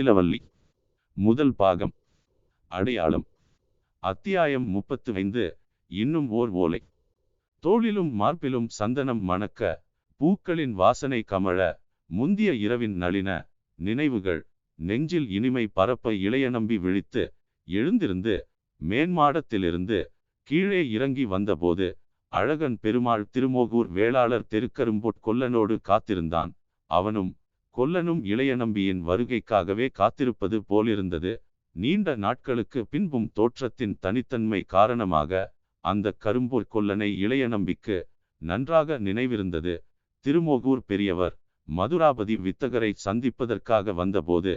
முத்திலவல்லி முதல் பாகம். அடையாளம். அத்தியாயம் முப்பத்து ஐந்து இன்னும் ஓர் ஓலை. தோளிலும் மார்பிலும் சந்தனம் மணக்க பூக்களின் வாசனை கமழ முந்திய இரவின் நளின நினைவுகள் நெஞ்சில் இனிமை பரப்ப இளைய நம்பி விழித்து எழுந்திருந்து மேன்மாடத்திலிருந்து கீழே இறங்கி வந்தபோது அழகன் பெருமாள் திருமோகூர் வேளாளர் தெருக்கரும்பொட் கொல்லனோடு காத்திருந்தான். அவனும் கொல்லனும் இளைய நம்பியின் வருகைக்காகவே காத்திருப்பது போலிருந்தது. நீண்ட நாட்களுக்கு பின்பும் தோற்றத்தின் தனித்தன்மை காரணமாக அந்த கரும்பூர் கொல்லனை இளைய நம்பிக்கு நன்றாக நினைவிருந்தது. திருமோகூர் பெரியவர் மதுராபதி வித்தகரை சந்திப்பதற்காக வந்தபோது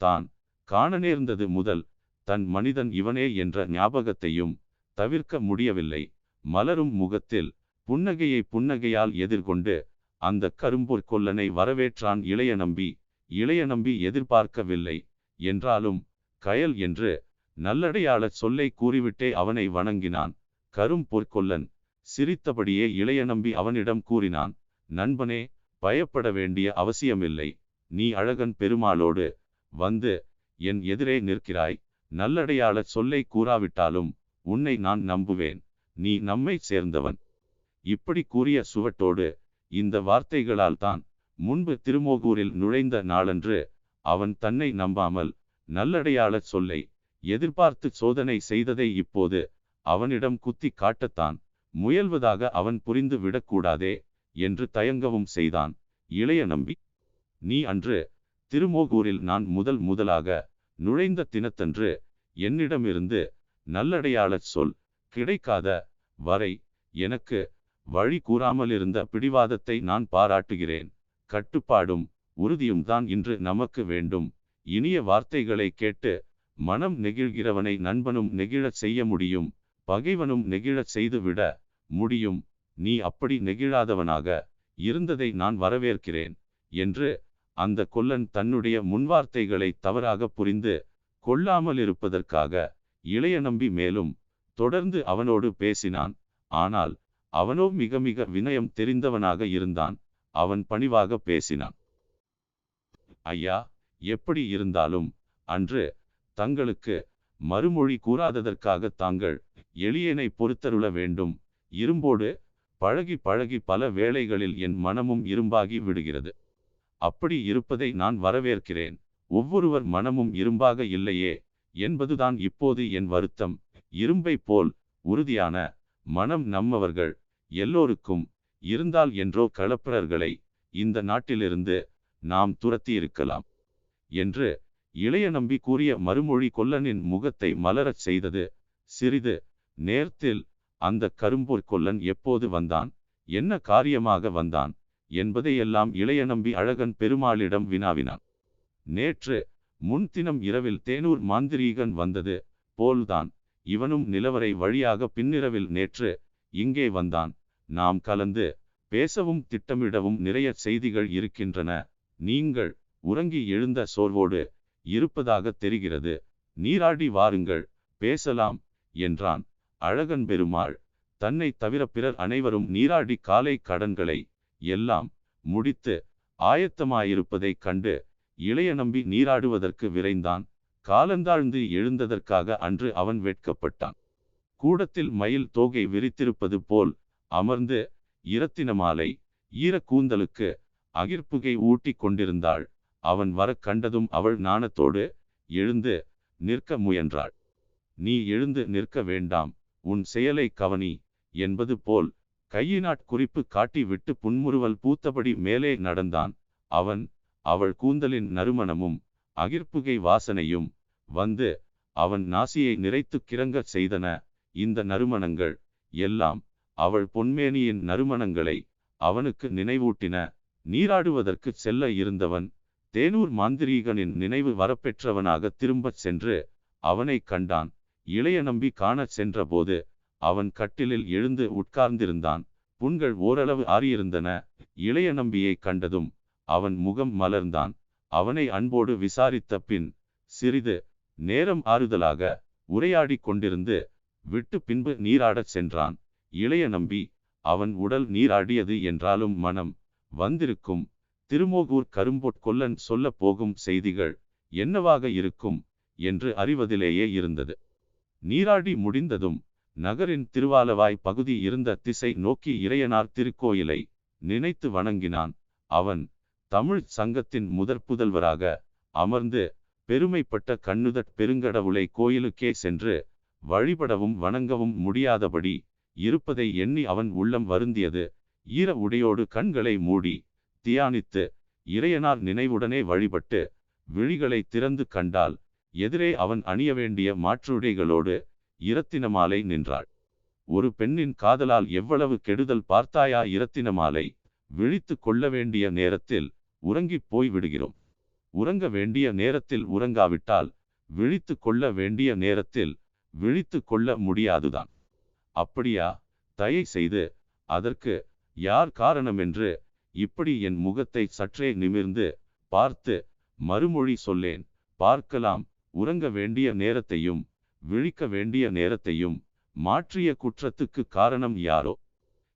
தான் காண நேர்ந்தது முதல் தன் மனிதன் இவனே என்ற ஞாபகத்தையும் தவிர்க்க முடியவில்லை. மலரும் முகத்தில் புன்னகையை புன்னகையால் எதிர்கொண்டு அந்த கரும்பூர் கொல்லனை வரவேற்றான் இளைய நம்பி இளைய நம்பி எதிர்பார்க்கவில்லை என்றாலும் கயல் என்று நல்லடையாள சொல்லை கூறிவிட்டே அவனை வணங்கினான். கரும்பொற்கொல்லன் சிரித்தபடியே இளைய நம்பி அவனிடம் கூறினான் நண்பனே பயப்பட வேண்டிய அவசியமில்லை. நீ அழகன் பெருமாளோடு வந்து என் எதிரே நிற்கிறாய். நல்லடையாள சொல்லை கூறாவிட்டாலும் உன்னை நான் நம்புவேன். நீ நம்மை சேர்ந்தவன். இப்படி கூறிய சுவட்டோடு இந்த வார்த்தைகளால் தான் முன்பு திருமோகூரில் நுழைந்த நாளன்று அவன் தன்னை நம்பாமல் நல்லடையாள சொல்லை எதிர்பார்த்து சோதனை செய்ததை இப்போது அவனிடம் குத்தி காட்டத்தான் முயல்வதாக அவன் புரிந்து விடக்கூடாதே என்று தயங்கவும் செய்தான். இளைய நம்பி நீ அன்று திருமோகூரில் நான் முதல் முதலாக நுழைந்த தினத்தன்று என்னிடமிருந்து நல்லடையாள சொல் கிடைக்காத வரை எனக்கு வழி கூறாமலிருந்த பிடிவாதத்தை நான் பாராட்டுகிறேன். கட்டுப்பாடும் உறுதியும் தான் இன்று நமக்கு வேண்டும். இனிய வார்த்தைகளை கேட்டு மனம் நெகிழ்கிறவனை நண்பனும் நெகிழச் செய்ய முடியும். பகைவனும் நெகிழச் செய்துவிட முடியும். நீ அப்படி நெகிழாதவனாக இருந்ததை நான் வரவேற்கிறேன். என்று அந்த கொல்லன் தன்னுடைய முன்வார்த்தைகளை தவறாக புரிந்து கொள்ளாமல் இருப்பதற்காக இளைய நம்பி மேலும் தொடர்ந்து அவனோடு பேசினான். ஆனால் அவனோ மிக மிக வினயம் தெரிந்தவனாக இருந்தான். அவன் பணிவாக பேசினான். ஐயா எப்படி இருந்தாலும் அன்று தங்களுக்கு மறுமொழி கூறாததற்காக தாங்கள் எளியனை பொறுத்தருள வேண்டும். இரும்போடு பழகி பழகி பல வேளைகளில் என் மனமும் இரும்பாகி விடுகிறது. அப்படி இருப்பதை நான் வரவேற்கிறேன். ஒவ்வொருவர் மனமும் இரும்பாக இல்லையே என்பதுதான் இப்போது என் வருத்தம். இரும்பை போல் உறுதியான மனம் நம்மவர்கள் எல்லோருக்கும் இருந்தால் என்றோ களப்பிரர்களை இந்த நாட்டிலிருந்து நாம் துரத்தி இருக்கலாம் என்று இளைய நம்பி கூறிய மறுமொழி கொல்லனின் முகத்தை மலரச் செய்தது. சிறிது நேரத்தில் அந்த கரும்பூர் கொல்லன் எப்போது வந்தான்? என்ன காரியமாக வந்தான்? என்பதையெல்லாம் இளைய நம்பி அழகன் பெருமாளிடம் வினாவினான். நேற்று முன்தினம் இரவில் தேனூர் மாந்திரீகன் வந்தது போல்தான். இவனும் நிலவரை வழியாக பின்னிரவில் நேற்று இங்கே வந்தான். நாம் கலந்து பேசவும் திட்டமிடவும் நிறைய செய்திகள் இருக்கின்றன. நீங்கள் உறங்கி எழுந்த சோர்வோடு இருப்பதாக தெரிகிறது. நீராடி வாருங்கள். பேசலாம் என்றான். அழகன் பெருமாள் தன்னை தவிர பிறர் அனைவரும் நீராடி காலை கடன்களை எல்லாம் முடித்து ஆயத்தமாயிருப்பதைக் கண்டு இளைய நம்பி நீராடுவதற்கு விரைந்தான். காலந்தாழ்ந்து எழுந்ததற்காக அன்று அவன் வெட்கப்பட்டான். கூடத்தில் மயில் தோகை விரித்திருப்பது போல் அமர்ந்து இரத்தின மாலை ஈர கூந்தலுக்கு அகிர்ப்புகை ஊட்டி கொண்டிருந்தாள். அவன் வர கண்டதும் அவள் நாணத்தோடு எழுந்து நிற்க முயன்றாள். நீ எழுந்து நிற்க வேண்டாம். உன் செயலை கவனி என்பது போல் கையினாட் குறிப்பு காட்டி விட்டு புன்முறுவல் பூத்தபடி மேலே நடந்தான். அவன் அவள் கூந்தலின் நறுமணமும் அகிர்ப்புகை வாசனையும் வந்து அவன் நாசியை நிறைத்து கிறங்கச் செய்தன. இந்த நறுமணங்கள் எல்லாம் அவள் பொன்மேனியின் நறுமணங்களை அவனுக்கு நினைவூட்டின. நீராடுவதற்கு செல்ல இருந்தவன் தேனூர் மாந்திரீகனின் நினைவு வரப்பெற்றவனாக திரும்பச் சென்று அவனை கண்டான். இளைய நம்பி காணச் சென்றபோது அவன் கட்டிலில் எழுந்து உட்கார்ந்திருந்தான். புண்கள் ஓரளவு ஆறியிருந்தன. இளைய நம்பியை கண்டதும் அவன் முகம் மலர்ந்தான். அவனை அன்போடு விசாரித்த பின் சிறிது நேரம் ஆறுதலாக உரையாடி கொண்டிருந்து விட்டு பின்பு நீராடச் சென்றான். இளைய நம்பி அவன் உடல் நீராடியது என்றாலும் மனம் வந்திருக்கும். திருமோகூர் கரும்பொட் கொல்லன் சொல்ல போகும் செய்திகள் என்னவாக இருக்கும்? என்று அறிவதிலேயே இருந்தது. நீராடி முடிந்ததும் நகரின் திருவாலவாய் பகுதி இருந்த திசை நோக்கி இறையனார் திருக்கோயிலை நினைத்து வணங்கினான். அவன் தமிழ் சங்கத்தின் முதற் புதல்வராக அமர்ந்து பெருமைப்பட்ட கண்ணுதற் பெருங்கடவுளை கோயிலுக்கே சென்று வழிபடவும் வணங்கவும் முடியாதபடி இருப்பதை எண்ணி அவன் உள்ளம் வருந்தியது. ஈர உடையோடு கண்களை மூடி தியானித்து இறையனார் நினைவுடனே வழிபட்டு விழிகளை திறந்து கண்டால் எதிரே அவன் அணிய வேண்டிய மாற்றுடைகளோடு இரத்தினமாலை நின்றாள். ஒரு பெண்ணின் காதலால் எவ்வளவு கெடுதல் பார்த்தாயா இரத்தினமாலை விழித்து கொள்ள வேண்டிய நேரத்தில் உறங்கிப் போய் விடுகிறோம். உறங்க வேண்டிய நேரத்தில் உறங்காவிட்டால் விழித்து கொள்ள வேண்டிய நேரத்தில் விழித்து கொள்ள முடியாதுதான். அப்படியா? தயை செய்து அதற்கு யார் காரணமென்று இப்படி என் முகத்தை சற்றே நிமிர்ந்து பார்த்து மறுமொழி சொல்லேன். பார்க்கலாம் உறங்க வேண்டிய நேரத்தையும் விழிக்க வேண்டிய நேரத்தையும் மாற்றிய குற்றத்துக்கு காரணம் யாரோ?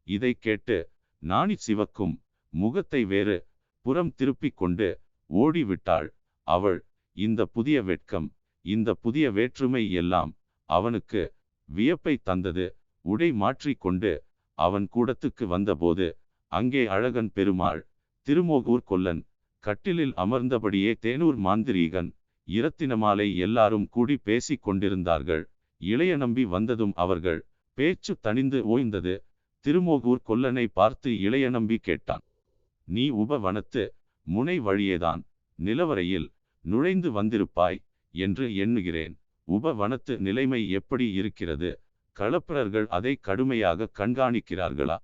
இதை கேட்டு நாணி சிவக்கும் முகத்தை வேறு புறம் திருப்பிக் கொண்டு ஓடிவிட்டாள். அவள் இந்த புதிய வெட்கம் இந்த புதிய வேற்றுமை எல்லாம் அவனுக்கு வியப்பை தந்தது. உடை மாற்றிக்கொண்டு அவன் கூடத்துக்கு வந்தபோது அங்கே அழகன் பெருமாள் திருமோகூர் கொல்லன் கட்டிலில் அமர்ந்தபடியே தேனூர் மாந்திரீகன் இரத்தினமாலை எல்லாரும் கூடி பேசிக் கொண்டிருந்தார்கள். இளைய நம்பி வந்ததும் அவர்கள் பேச்சு தணிந்து ஓய்ந்தது. திருமோகூர் கொல்லனை பார்த்து இளைய நம்பி கேட்டான் நீ உபவனத்து முனை வழியேதான் நிலவரையில் நுழைந்து வந்திருப்பாய் என்று எண்ணுகிறேன். உபவனத்து நிலைமை எப்படி இருக்கிறது? களப்பிரர்கள் அதை கடுமையாக கண்காணிக்கிறார்களா?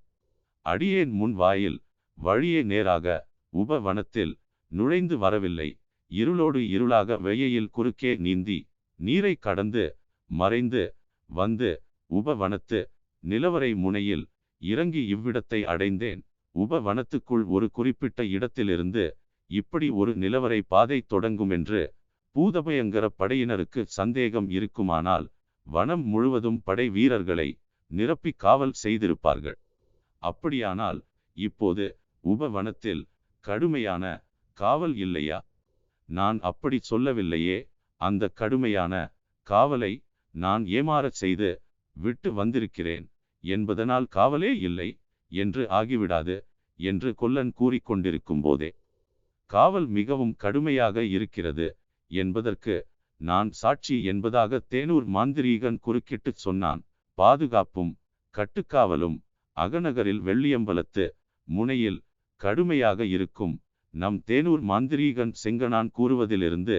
அடியேன் முன் வாயில் வழியே நேராக உபவனத்தில் நுழைந்து வரவில்லை. இருளோடு இருளாக வெயில் குறுக்கே நீந்தி நீரை கடந்து மறைந்து வந்து உபவனத்து நிலவரை முனையில் இறங்கி இவ்விடத்தை அடைந்தேன். உபவனத்துக்குள் ஒரு குறிப்பிட்ட இடத்திலிருந்து இப்படி ஒரு நிலவரை பாதை தொடங்குமென்று பூதபயங்கர படையினருக்கு சந்தேகம் இருக்குமானால் வனம் முழுவதும் படை வீரர்களை நிரப்பி காவல் செய்திருப்பார்கள். அப்படியானால் இப்போது உபவனத்தில் கடுமையான காவல் இல்லையா? நான் அப்படி சொல்லவில்லையே. அந்த கடுமையான காவலை நான் ஏமாறச் செய்து விட்டு வந்திருக்கிறேன். என்பதனால் காவலே இல்லை என்று ஆகிவிடாது என்று கொல்லன் கூறிக்கொண்டிருக்கும் போதே. காவல் மிகவும் கடுமையாக இருக்கிறது. என்பதற்கு நான் சாட்சி என்பதாக தேனூர் மாந்திரீகன் குறுக்கிட்டுச் சொன்னான். பாதுகாப்பும் கட்டுக்காவலும் அகநகரில் வெள்ளியம்பலத்து முனையில் கடுமையாக இருக்கும் நம் தேனூர் மாந்திரீகன் செங்கனான் கூறுவதிலிருந்து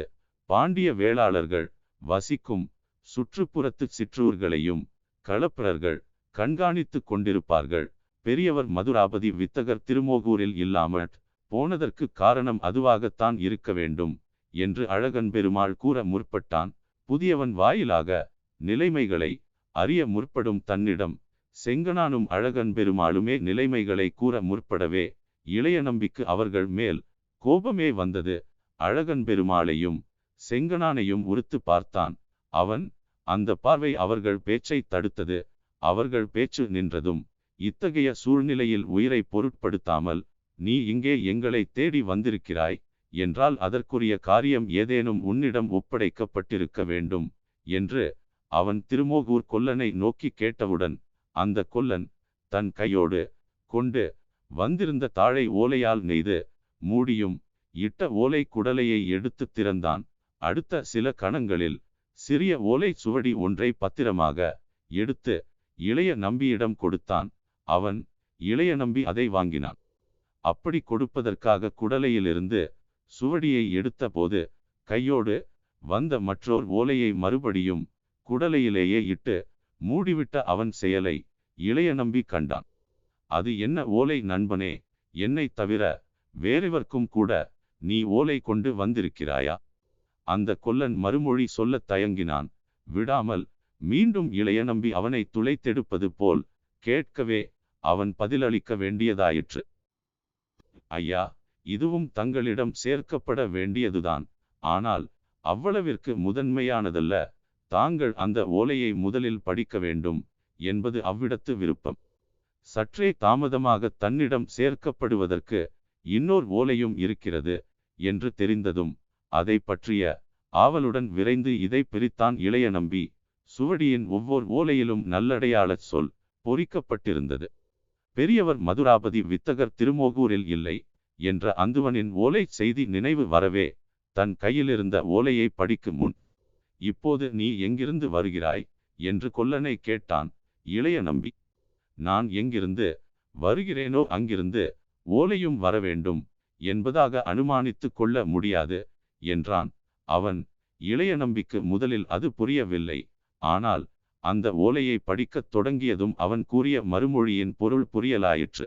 பாண்டிய வேளாளர்கள் வசிக்கும் சுற்றுப்புறத்து சிற்றூர்களையும் களப்பிரர்கள் கண்காணித்து கொண்டிருப்பார்கள். பெரியவர் மதுராபதி வித்தகர் திருமோகூரில் இல்லாமல் போனதற்கு காரணம் அதுவாகத்தான் இருக்க வேண்டும். என்று அழகன் பெருமாள் கூற முற்பட்டான். புதியவன் வாயிலாக நிலைமைகளை அறிய முற்படும் தன்னிடம் செங்கனானும் அழகன் பெருமாளுமே நிலைமைகளை கூற முற்படவே இளைய நம்பிக்கு அவர்கள் மேல் கோபமே வந்தது. அழகன் பெருமாளையும் செங்கனானையும் உறுத்து பார்த்தான். அவன் அந்த பார்வை அவர்கள் பேச்சை தடுத்தது. அவர்கள் பேச்சு நின்றதும் இத்தகைய சூழ்நிலையில் உயிரை பொருட்படுத்தாமல் நீ இங்கே எங்களை தேடி வந்திருக்கிறாய். என்றால் அதற்குரிய காரியம் ஏதேனும் உன்னிடம் ஒப்படைக்கப்பட்டிருக்க வேண்டும் என்று அவன் திருமோகூர் கொல்லனை நோக்கி கேட்டவுடன் அந்த கொல்லன் தன் கையோடு கொண்டு வந்திருந்த தாழை ஓலையால் நெய்து மூடியும் இட்ட ஓலை குடலையை எடுத்து திறந்தான். அடுத்த சில கணங்களில் சிறிய ஓலை சுவடி ஒன்றை பத்திரமாக எடுத்து இளைய நம்பியிடம் கொடுத்தான். அவன் இளைய நம்பி அதை வாங்கினான். அப்படி கொடுப்பதற்காக குடலையிலிருந்து சுவடியை எடுத்தபோது கையோடு வந்த மற்றோர் ஓலையை மறுபடியும் குடலையிலேயே இட்டு மூடிவிட்ட அவன் செயலை இளைய நம்பி கண்டான். அது என்ன ஓலை நண்பனே என்னை தவிர வேறெவர்க்கும் கூட நீ ஓலை கொண்டு வந்திருக்கிறாயா? அந்த கொல்லன் மறுமொழி சொல்லத் தயங்கினான். விடாமல் மீண்டும் இளைய நம்பி அவனை துளைத்தெடுப்பது போல் கேட்கவே அவன் பதிலளிக்க வேண்டியதாயிற்று. ஐயா இதுவும் தங்களிடம் சேர்க்கப்பட வேண்டியதுதான். ஆனால் அவ்வளவிற்கு முதன்மையானதல்ல தாங்கள் அந்த ஓலையை முதலில் படிக்க வேண்டும் என்பது அவ்விடத்து விருப்பம். சற்றே தாமதமாக தன்னிடம் சேர்க்கப்படுவதற்கு இன்னோர் ஓலையும் இருக்கிறது என்று தெரிந்ததும் அதை பற்றிய ஆவலுடன் விரைந்து இதை பிரித்தான் இளைய நம்பி சுவடியின் ஒவ்வொரு ஓலையிலும் நல்லடையாளச் சொல் பொறிக்கப்பட்டிருந்தது. பெரியவர் மதுராபதி வித்தகர் திருமோகூரில் இல்லை. என்ற அந்துவனின் ஓலை செய்தி நினைவு வரவே தன் கையிலிருந்த ஓலையை படிக்கும் முன் இப்போது நீ எங்கிருந்து வருகிறாய்? என்று கொல்லனை கேட்டான். இளைய நம்பி நான் எங்கிருந்து வருகிறேனோ அங்கிருந்து ஓலையும் வரவேண்டும் என்பதாக அனுமானித்துக் கொள்ள முடியாது என்றான். அவன் இளைய நம்பிக்கு முதலில் அது புரியவில்லை. ஆனால் அந்த ஓலையை படிக்கத் தொடங்கியதும் அவன் கூறிய மறுமொழியின் பொருள் புரியலாயிற்று.